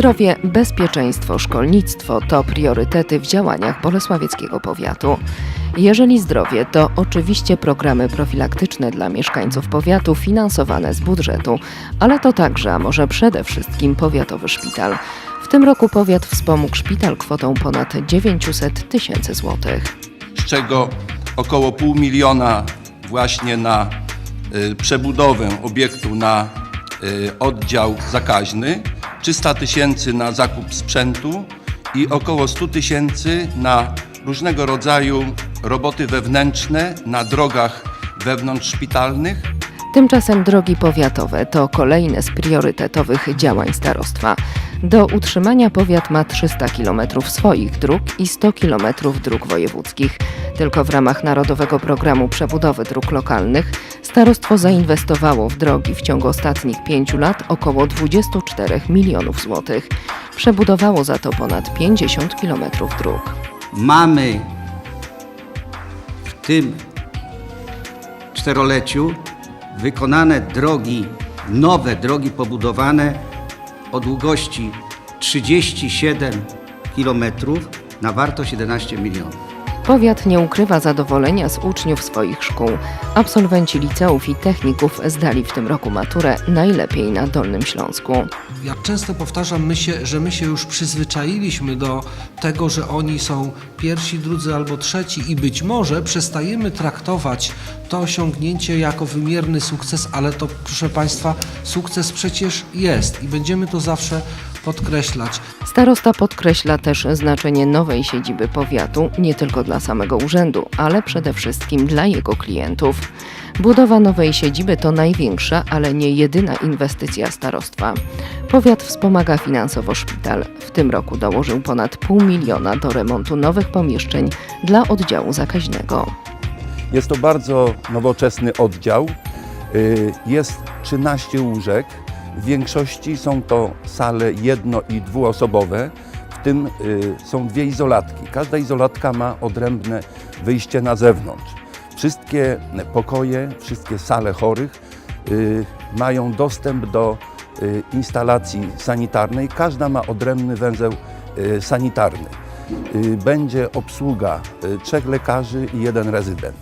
Zdrowie, bezpieczeństwo, szkolnictwo to priorytety w działaniach Bolesławieckiego Powiatu. Jeżeli zdrowie, to oczywiście programy profilaktyczne dla mieszkańców powiatu finansowane z budżetu, ale to także, a może przede wszystkim powiatowy szpital. W tym roku powiat wspomógł szpital kwotą ponad 900 tysięcy złotych. z czego około pół miliona właśnie na y, przebudowę obiektu na y, oddział zakaźny, 300 tysięcy na zakup sprzętu i około 100 tysięcy na różnego rodzaju roboty wewnętrzne na drogach wewnątrzszpitalnych Tymczasem drogi powiatowe to kolejne z priorytetowych działań starostwa. Do utrzymania powiat ma 300 km swoich dróg i 100 km dróg wojewódzkich. Tylko w ramach Narodowego Programu Przebudowy Dróg Lokalnych starostwo zainwestowało w drogi w ciągu ostatnich pięciu lat około 24 milionów złotych. Przebudowało za to ponad 50 km dróg. mamy w tym czteroleciu wykonane drogi, nowe drogi pobudowane o długości 37 km na wartość 11 milionów. Powiat nie ukrywa zadowolenia z uczniów swoich szkół. Absolwenci liceów i techników zdali w tym roku maturę najlepiej na Dolnym Śląsku. Ja często powtarzam, my się, że my się już przyzwyczailiśmy do tego, że oni są pierwsi, drudzy albo trzeci i być może przestajemy traktować to osiągnięcie jako wymierny sukces, ale to, proszę Państwa, sukces przecież jest i będziemy to zawsze podkreślać. Starosta podkreśla też znaczenie nowej siedziby powiatu nie tylko dla samego urzędu, ale przede wszystkim dla jego klientów. Budowa nowej siedziby to największa, ale nie jedyna inwestycja starostwa. Powiat wspomaga finansowo szpital. W tym roku dołożył ponad pół miliona do remontu nowych pomieszczeń dla oddziału zakaźnego. Jest to bardzo nowoczesny oddział. Y, Jest 13 łóżek. W większości są to sale jedno- i dwuosobowe. W tym y, są dwie izolatki. Każda izolatka ma odrębne wyjście na zewnątrz. Wszystkie pokoje, wszystkie sale chorych y, mają dostęp do y, instalacji sanitarnej. Każda ma odrębny węzeł sanitarny. Będzie obsługa trzech lekarzy i jeden rezydent.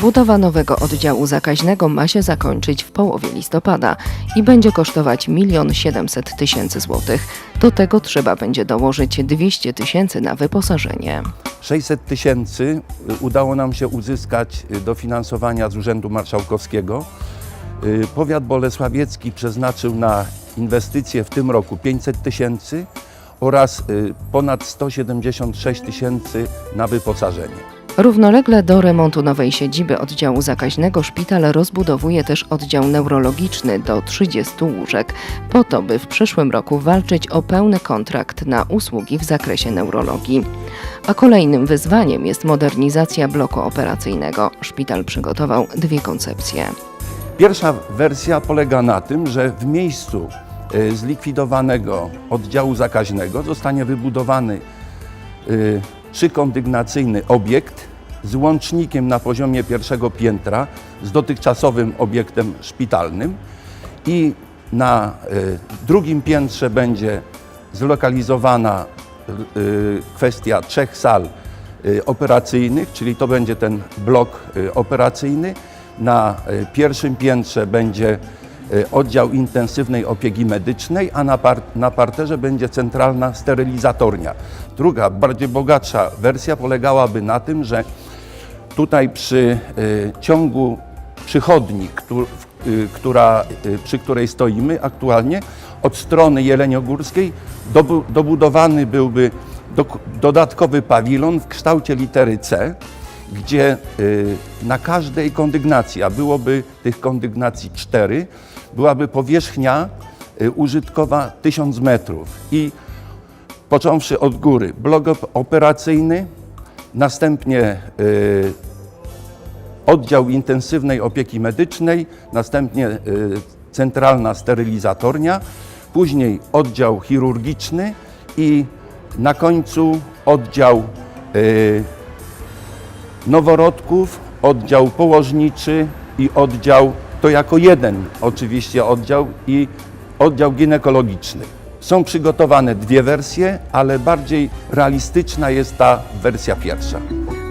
Budowa nowego oddziału zakaźnego ma się zakończyć w połowie listopada i będzie kosztować 1 700 tysięcy złotych. Do tego trzeba będzie dołożyć 200 tysięcy na wyposażenie. 600 tysięcy udało nam się uzyskać y, dofinansowania z Urzędu Marszałkowskiego. Y, Powiat bolesławiecki przeznaczył na inwestycje w tym roku 500 tysięcy oraz y, ponad 176 tysięcy na wyposażenie. Równolegle do remontu nowej siedziby oddziału zakaźnego szpital rozbudowuje też oddział neurologiczny do 30 łóżek, po to by w przyszłym roku walczyć o pełny kontrakt na usługi w zakresie neurologii. A kolejnym wyzwaniem jest modernizacja bloku operacyjnego. Szpital przygotował dwie koncepcje. Pierwsza wersja polega na tym, że w miejscu y, zlikwidowanego oddziału zakaźnego zostanie wybudowany y, trzykondygnacyjny obiekt z łącznikiem na poziomie pierwszego piętra z dotychczasowym obiektem szpitalnym i na y, drugim piętrze będzie zlokalizowana y, kwestia trzech sal y, operacyjnych, czyli to będzie ten blok operacyjny. Na pierwszym piętrze będzie oddział intensywnej opieki medycznej, a na, par na parterze będzie centralna sterylizatornia. Druga, bardziej bogatsza wersja polegałaby na tym, że tutaj przy y, ciągu przychodni, któ- y, która, y, przy której stoimy aktualnie, od strony jeleniogórskiej dobu- dobudowany byłby dok- dodatkowy pawilon w kształcie litery C, gdzie y, na każdej kondygnacji, a byłoby tych kondygnacji cztery, byłaby powierzchnia y, użytkowa 1000 metrów. I począwszy od góry, blok op- operacyjny, następnie y, oddział intensywnej opieki medycznej, następnie centralna sterylizatornia, później oddział chirurgiczny i na końcu oddział noworodków, oddział położniczy i oddział, to jako jeden oczywiście oddział i oddział ginekologiczny. Są przygotowane dwie wersje, ale bardziej realistyczna jest ta wersja pierwsza.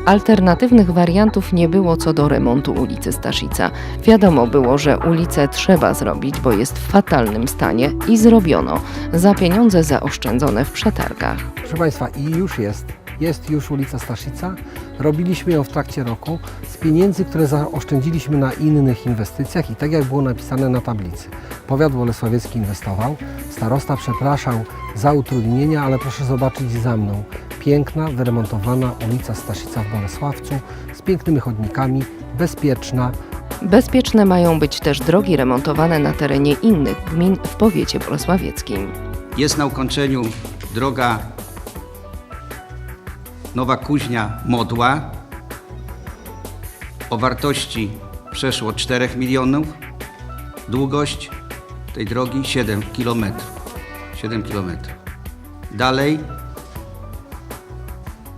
Alternatywnych wariantów nie było co do remontu ulicy Staszica. Wiadomo było, że ulicę trzeba zrobić, bo jest w fatalnym stanie i zrobiono za pieniądze zaoszczędzone w przetargach. Proszę Państwa, i już jest. Jest już ulica Staszica. Robiliśmy ją w trakcie roku z pieniędzy, które zaoszczędziliśmy na innych inwestycjach i tak jak było napisane na tablicy. Powiat Bolesławiecki inwestował, starosta przepraszał za utrudnienia, ale proszę zobaczyć za mną. Piękna, wyremontowana ulica Staszica w Bolesławcu z pięknymi chodnikami, bezpieczna, Bezpieczne mają być też drogi remontowane na terenie innych gmin w powiecie bolesławieckim. Jest na ukończeniu droga Nowa Kuźnia Modła o wartości przeszło 4 milionów. Długość tej drogi 7 km. 7 km. Dalej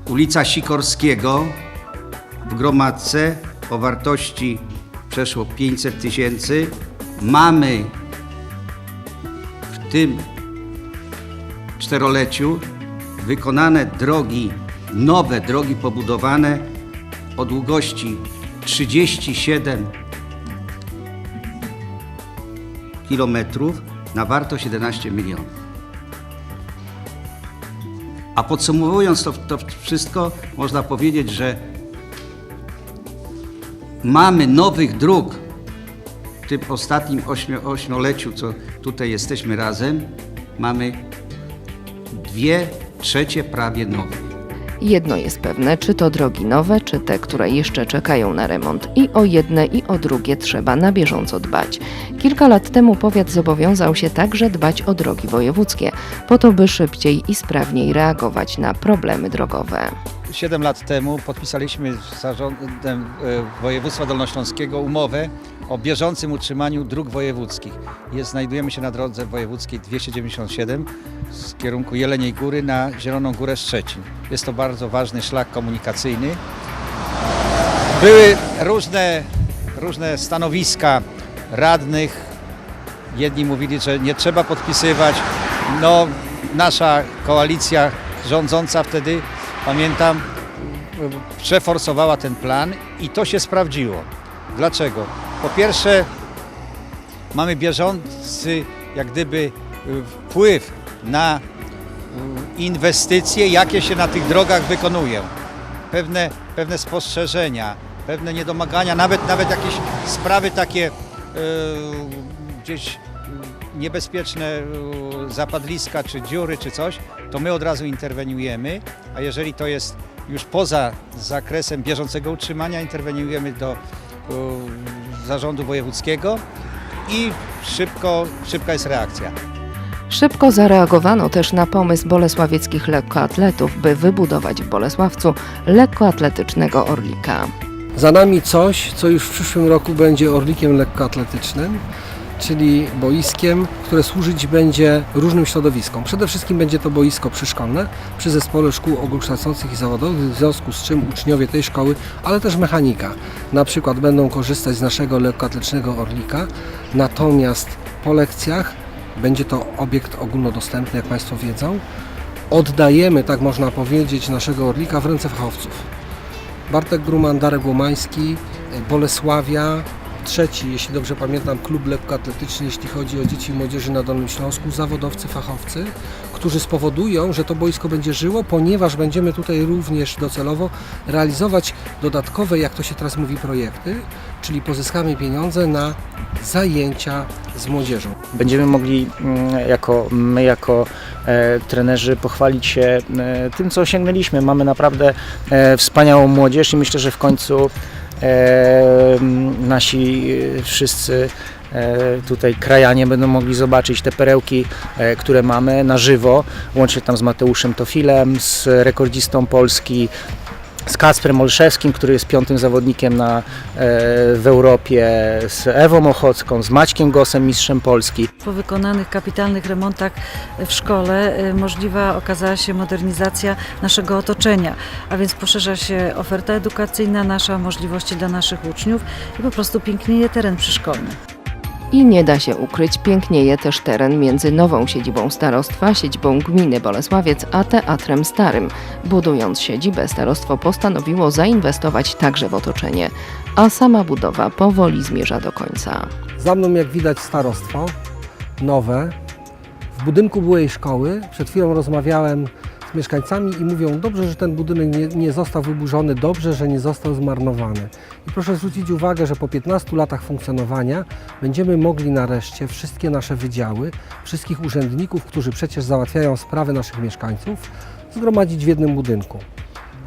ulica Sikorskiego w Gromadce o wartości przeszło 500 tysięcy. Mamy w tym czteroleciu wykonane drogi, nowe drogi pobudowane o długości 37 kilometrów na wartość 11 milionów. A podsumowując to, to wszystko, można powiedzieć, że mamy nowych dróg w tym ostatnim ośmio, ośmioleciu, co tutaj jesteśmy razem, mamy dwie trzecie prawie nowe. Jedno jest pewne, czy to drogi nowe, czy te, które jeszcze czekają na remont. I o jedne, i o drugie trzeba na bieżąco dbać. Kilka lat temu powiat zobowiązał się także dbać o drogi wojewódzkie, po to by szybciej i sprawniej reagować na problemy drogowe. 7 lat temu podpisaliśmy z zarządem e, województwa dolnośląskiego umowę o bieżącym utrzymaniu dróg wojewódzkich. Jest, znajdujemy się na drodze wojewódzkiej 297 z kierunku Jeleniej Góry na Zieloną Górę Szczecin. Jest to bardzo ważny szlak komunikacyjny. Były różne, różne stanowiska radnych. Jedni mówili, że nie trzeba podpisywać. No, nasza koalicja rządząca wtedy, pamiętam, przeforsowała ten plan i to się sprawdziło. Dlaczego? Po pierwsze, mamy bieżący jak gdyby y, wpływ na y, inwestycje, jakie się na tych drogach wykonują. Pewne, pewne spostrzeżenia, pewne niedomagania, nawet, nawet jakieś sprawy takie y, gdzieś niebezpieczne zapadliska, czy dziury, czy coś, to my od razu interweniujemy, a jeżeli to jest już poza zakresem bieżącego utrzymania, interweniujemy do zarządu wojewódzkiego i szybko, szybka jest reakcja. Szybko zareagowano też na pomysł bolesławieckich lekkoatletów, by wybudować w Bolesławcu lekkoatletycznego Orlika. Za nami coś, co już w przyszłym roku będzie orlikiem lekkoatletycznym, czyli boiskiem, które służyć będzie różnym środowiskom. Przede wszystkim będzie to boisko przyszkolne przy Zespole Szkół Ogólnokształcących i Zawodowych, w związku z czym uczniowie tej szkoły, ale też mechanika, na przykład będą korzystać z naszego lekkoatletycznego orlika, natomiast po lekcjach będzie to obiekt ogólnodostępny, jak Państwo wiedzą. Oddajemy, tak można powiedzieć, naszego orlika w ręce fachowców. Bartek Gruman, Darek Łomański, Bolesławia, trzeci, jeśli dobrze pamiętam, klub lekkoatletyczny, jeśli chodzi o dzieci i młodzieży na Dolnym Śląsku, zawodowcy, fachowcy, którzy spowodują, że to boisko będzie żyło, ponieważ będziemy tutaj również docelowo realizować dodatkowe, jak to się teraz mówi, projekty, czyli pozyskamy pieniądze na zajęcia z młodzieżą. będziemy mogli mm, jako my jako e, trenerzy pochwalić się e, tym, co osiągnęliśmy. Mamy naprawdę e, wspaniałą młodzież i myślę, że w końcu nasi e, wszyscy e, tutaj krajanie będą mogli zobaczyć te perełki, e, które mamy na żywo, łącznie tam z Mateuszem Tofilem, z rekordzistą Polski, z Kacprem Olszewskim, który jest piątym zawodnikiem na, e, w Europie, z Ewą Ochocką, z Maćkiem Gosem, mistrzem Polski. Po wykonanych kapitalnych remontach w szkole y, możliwa okazała się modernizacja naszego otoczenia, a więc poszerza się oferta edukacyjna nasza, możliwości dla naszych uczniów i po prostu pięknieje teren przyszkolny. I nie da się ukryć, pięknieje też teren między nową siedzibą starostwa, siedzibą gminy Bolesławiec, a Teatrem Starym. Budując siedzibę, starostwo postanowiło zainwestować także w otoczenie, a sama budowa powoli zmierza do końca. Za mną, jak widać, starostwo nowe. W budynku byłej szkoły. Przed chwilą rozmawiałem mieszkańcami i mówią, dobrze, że ten budynek nie, nie został wyburzony, dobrze, że nie został zmarnowany. I proszę zwrócić uwagę, że po 15 latach funkcjonowania będziemy mogli nareszcie wszystkie nasze wydziały, wszystkich urzędników, którzy przecież załatwiają sprawy naszych mieszkańców, zgromadzić w jednym budynku.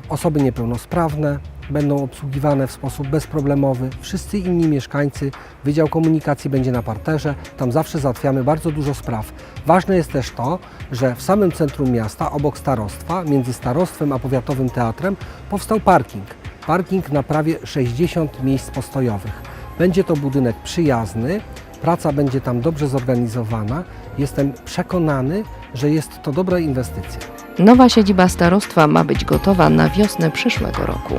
Osoby niepełnosprawne będą obsługiwane w sposób bezproblemowy. Wszyscy inni mieszkańcy, Wydział Komunikacji będzie na parterze. Tam zawsze załatwiamy bardzo dużo spraw. Ważne jest też to, że w samym centrum miasta, obok starostwa, między starostwem a powiatowym teatrem, powstał parking. Parking na prawie 60 miejsc postojowych. Będzie to budynek przyjazny, praca będzie tam dobrze zorganizowana. Jestem przekonany, że jest to dobra inwestycja. Nowa siedziba starostwa ma być gotowa na wiosnę przyszłego roku.